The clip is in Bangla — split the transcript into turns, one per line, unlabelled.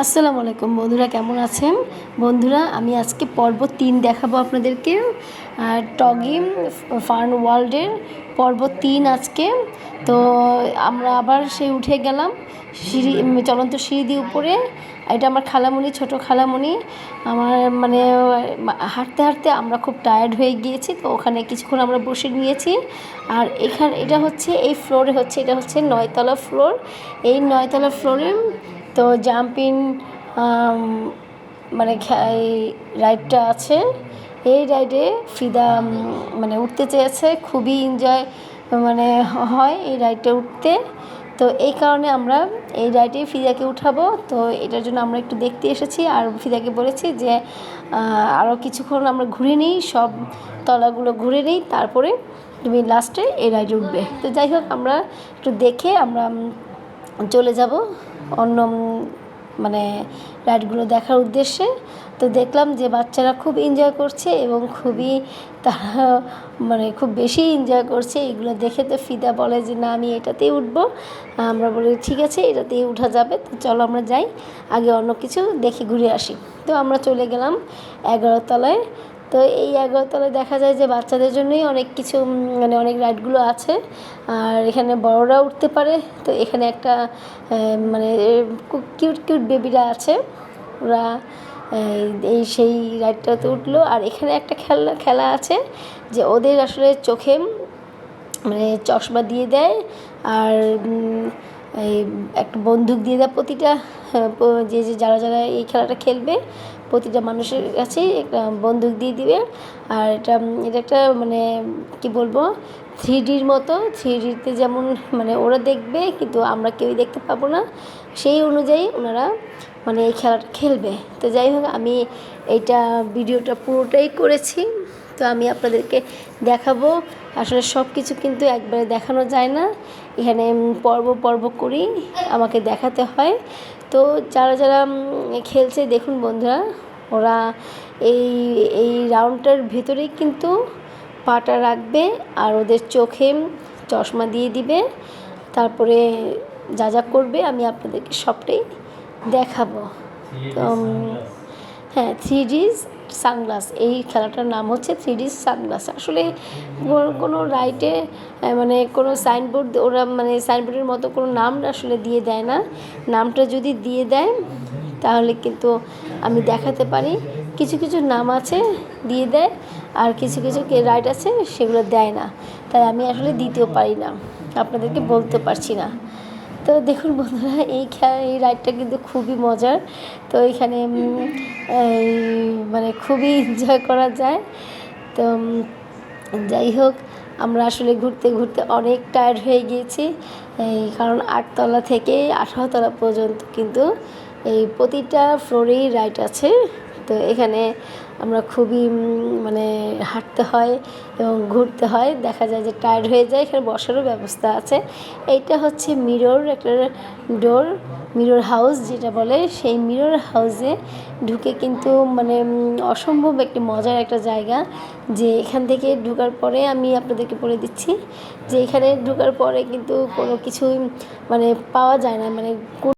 আসসালামু আলাইকুম বন্ধুরা, কেমন আছেন? বন্ধুরা, আমি আজকে পর্ব তিন দেখাবো আপনাদেরকে। টগিম, ফার্ন ওয়ার্ল্ডের পর্ব তিন আজকে। তো আমরা আবার সেই উঠে গেলাম সিঁড়ি, চলন্ত সিঁড়ি উপরে। এটা আমার খালামণি ছোট খালামণি আমার মানে হাঁটতে হাঁটতে আমরা খুব টায়ার্ড হয়ে গিয়েছি, তো ওখানে কিছুক্ষণ আমরা বসে নিয়েছি। আর এখানে, এটা হচ্ছে, এই ফ্লোরে হচ্ছে, এটা হচ্ছে নয়তলা ফ্লোর এই নয়তলা ফ্লোরে তো জাম্পিং মানে এই রাইডটা আছে। এই রাইডে ফিদা মানে উঠতে চেয়েছে, খুবই এনজয় মানে হয় এই রাইডটা উঠতে। তো এই কারণে আমরা এই রাইডে ফিদাকে উঠাবো। তো এটার জন্য আমরা একটু দেখতে এসেছি আর ফিদাকে বলেছি যে আরও কিছুক্ষণ আমরা ঘুরে নিই, সব তলাগুলো ঘুরে নিই, তারপরে তুমি লাস্টে এই রাইডে উঠবে। তো যাই হোক, আমরা একটু দেখে আমরা চলে যাব অন্য মানে রাইডগুলো দেখার উদ্দেশ্যে। তো দেখলাম যে বাচ্চারা খুব এনজয় করছে এবং খুবই তারা মানে খুব বেশি এনজয় করছে। এগুলো দেখে তো ফিদা বলে যে, না, আমি এটাতেই উঠবো। আমরা বলি, ঠিক আছে, এটাতেই উঠা যাবে। তো চলো আমরা যাই, আগে অন্য কিছু দেখে ঘুরে আসি। তো আমরা চলে গেলাম এগারো তলায় তো এই এগারোতলায় দেখা যায় যে বাচ্চাদের জন্যই অনেক কিছু মানে অনেক রাইডগুলো আছে। আর এখানে বড়রা উঠতে পারে। তো এখানে একটা মানে কিউট কিউট বেবিরা আছে। ওরা এই সেই রাইডটাতে উঠল। আর এখানে একটা খেলা খেলা আছে যে ওদের আসলে চোখে মানে চশমা দিয়ে দেয়। আর এই একটা বন্দুক দিয়ে দেয় প্রতিটা যে যে, যারা যারা এই খেলাটা খেলবে, প্রতিটা মানুষের কাছেই একটা বন্দুক দিয়ে দিবে। আর এটা এটা একটা মানে কি বলব থ্রি ডির মতো থ্রি ডিতে যেমন মানে ওরা দেখবে, কিন্তু আমরা কেউই দেখতে পাবো না। সেই অনুযায়ী ওনারা মানে এই খেলাটা খেলবে। তো যাই হোক, আমি এইটা, ভিডিওটা পুরোটাই করেছি। তো আমি আপনাদেরকে দেখাবো। আসলে সব কিছু কিন্তু একবারে দেখানো যায় না। এখানে পর্ব পর্ব করেই আমাকে দেখাতে হয়। তো যারা যারা খেলছে দেখুন বন্ধুরা ওরা এই এই রাউন্ডটার ভেতরেই কিন্তু পাটা রাখবে আর ওদের চোখে চশমা দিয়ে দিবে। তারপরে যা যা করবে আমি আপনাদেরকে সবটাই দেখাবো। তো হ্যাঁ থ্রি ডিজ সানগ্লাস এই খেলাটার নাম হচ্ছে থ্রি ডি সানগ্লাস আসলে কোনো রাইটে মানে কোনো সাইনবোর্ড ওরা মানে সাইনবোর্ডের মতো কোনো নাম আসলে দিয়ে দেয় না। নামটা যদি দিয়ে দেয়, তাহলে কিন্তু আমি দেখাতে পারি। কিছু কিছু নাম আছে দিয়ে দেয়, আর কিছু কিছু রাইট আছে সেগুলো দেয় না। তাই আমি আসলে দিতেও পারি না। আপনাদেরকে বলতে পারছি না। তো দেখুন বন্ধুরা, এই এই রাইডটা কিন্তু খুবই মজার। তো এখানে মানে খুবই এনজয় করা যায়। তো যাই হোক, আমরা আসলে ঘুরতে ঘুরতে অনেক টায়ার্ড হয়ে গিয়েছি। এই, কারণ আটতলা থেকে আঠারোতলা পর্যন্ত কিন্তু এই প্রতিটা ফ্লোরেই রাইড আছে। তো এখানে আমরা খুবই মানে হাঁটতে হয় এবং ঘুরতে হয়। দেখা যায় যে টায়ার্ড হয়ে যায়, এখানে বসারও ব্যবস্থা আছে। এইটা হচ্ছে মিরর একটা ডোর মিরর হাউস যেটা বলে। সেই মিরর হাউসে ঢুকে কিন্তু মানে অসম্ভব একটি মজার একটা জায়গা যে এখান থেকে ঢুকার পরে আমি আপনাদেরকে বলে দিচ্ছি যে এখানে ঢুকার পরে কিন্তু কোনো কিছুই মানে পাওয়া যায় না। মানে